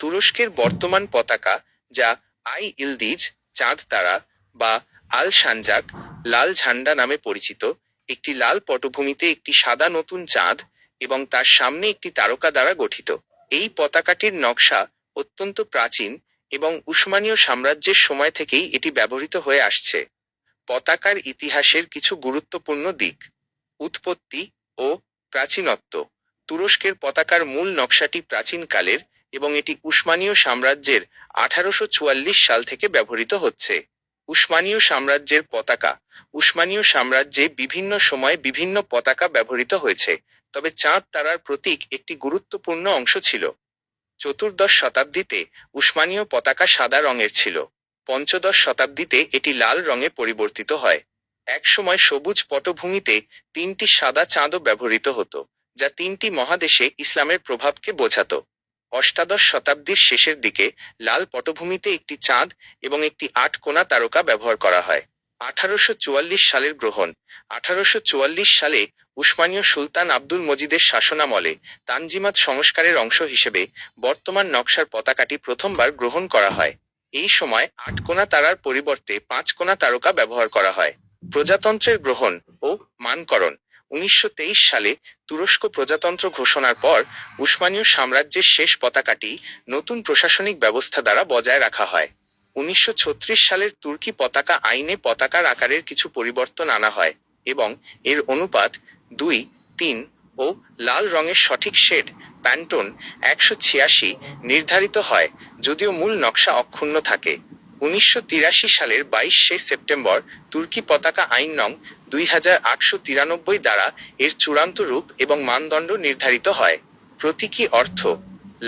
তুরস্কের বর্তমান পতাকা, যা আই ইলদিজ, চাঁদ তারা বা আল সানজাক, লাল ঝান্ডা নামে পরিচিত, একটি লাল পটভূমিতে একটি সাদা নতুন চাঁদ এবং তার সামনে একটি তারকা দ্বারা গঠিত। এই পতাকাটির নকশা অত্যন্ত প্রাচীন এবং উসমানীয় সাম্রাজ্যের সময় থেকেই এটি ব্যবহৃত হয়ে আসছে। পতাকার ইতিহাসের কিছু গুরুত্বপূর্ণ দিক। উৎপত্তি ও প্রাচীনত্ব। তুরস্কের পতাকার মূল নকশাটি প্রাচীনকালের এবং এটি উসমানীয় সাম্রাজ্যের আঠারোশো চুয়াল্লিশ সাল থেকে ব্যবহৃত হচ্ছে। উসমানীয় সাম্রাজ্যের পতাকা। উসমানীয় সাম্রাজ্যে বিভিন্ন সময়ে বিভিন্ন পতাকা ব্যবহৃত হয়েছে, তবে চাঁদ তারার প্রতীক একটি গুরুত্বপূর্ণ অংশ ছিল। চতুর্দশ শতাব্দীতে উসমানীয় পতাকা সাদা রঙের ছিল। পঞ্চদশ শতাব্দীতে এটি লাল রঙে পরিবর্তিত হয়। একসময় সবুজ পটভূমিতে তিনটি সাদা চাঁদও ব্যবহৃত হতো, যা তিনটি মহাদেশে ইসলামের প্রভাবকে বোঝাতো। অষ্টাদশ শতাব্দীর শেষের দিকে লাল পটভূমিতে একটি চাঁদ এবং একটি আট কোণা তারকা ব্যবহার করা হয়। আঠারোশো চুয়াল্লিশ সালের গ্রহণ। আঠারোশো চুয়াল্লিশ সালে উসমানীয় সুলতান আব্দুল মজিদের শাসনামলে তানজিমাত সংস্কারের অংশ হিসেবে বর্তমান নকশার পতাকাটি প্রথমবার গ্রহণ করা হয়। এই সময় আট কোণা তারার পরিবর্তে পাঁচ কোণা তারকা ব্যবহার করা হয়। প্রজাতন্ত্রের গ্রহণ ও মানকরণ। উনিশশো তেইশ সালে তুরস্ক প্রজাতন্ত্র ঘোষণার পর উসমানীয় সাম্রাজ্যের শেষ পতাকাটি নতুন প্রশাসনিক ব্যবস্থা দ্বারা বজায় রাখা হয়। উনিশশো ছত্রিশ সালের তুর্কি পতাকা আইনে পতাকার আকারের কিছু পরিবর্তন আনা হয় এবং এর অনুপাত দুই, তিন ও লাল রঙের সঠিক শেড, প্যান্টন একশো ছিয়াশি নির্ধারিত হয়, যদিও মূল নকশা অক্ষুণ্ণ থাকে। উনিশশো তিরাশি সালের বাইশে সেপ্টেম্বর তুর্কি পতাকা আইন নং দুই হাজার আটশো তিরানব্বই দ্বারা এর চূড়ান্ত রূপ এবং মানদণ্ড নির্ধারিত হয়। প্রতীকী অর্থ,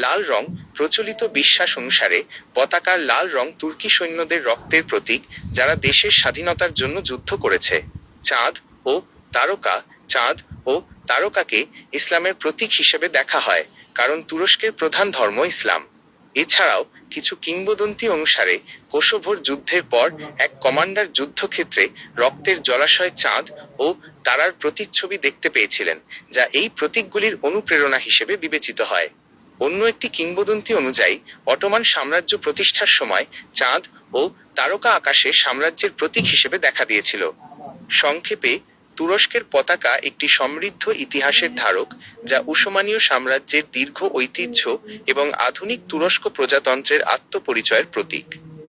লাল রং প্রচলিত বিশ্বাস অনুসারে পতাকার লাল রং তুর্কি সৈন্যদের রক্তের প্রতীক যারা দেশের স্বাধীনতার জন্য যুদ্ধ করেছে। চাঁদ ও তারকা, চাঁদ ও তারকাকে ইসলামের প্রতীক হিসেবে দেখা হয়, কারণ তুরস্কের প্রধান ধর্ম ইসলাম। এছাড়াও কিছু কিংবদন্তি অনুসারে কোসোভোর যুদ্ধের পর এক কমান্ডার যুদ্ধক্ষেত্রে রক্তের জলাশয় চাঁদ ও তারার প্রতিচ্ছবি দেখতে পেয়েছিলেন, যা এই প্রতীকগুলির অনুপ্রেরণা হিসেবে বিবেচিত হয়। অন্য একটি কিংবদন্তি অনুযায়ী, অটোমান সাম্রাজ্য প্রতিষ্ঠার সময় চাঁদ ও তারকা আকাশে সাম্রাজ্যের প্রতীক হিসেবে দেখা দিয়েছিল। সংক্ষেপে তুরস্কের পতাকা একটি সমৃদ্ধ ইতিহাসের ধারক, যা উসমানীয় সাম্রাজ্যের দীর্ঘ ঐতিহ্য এবং আধুনিক তুরস্ক প্রজাতন্ত্রের আত্মপরিচয়ের প্রতীক।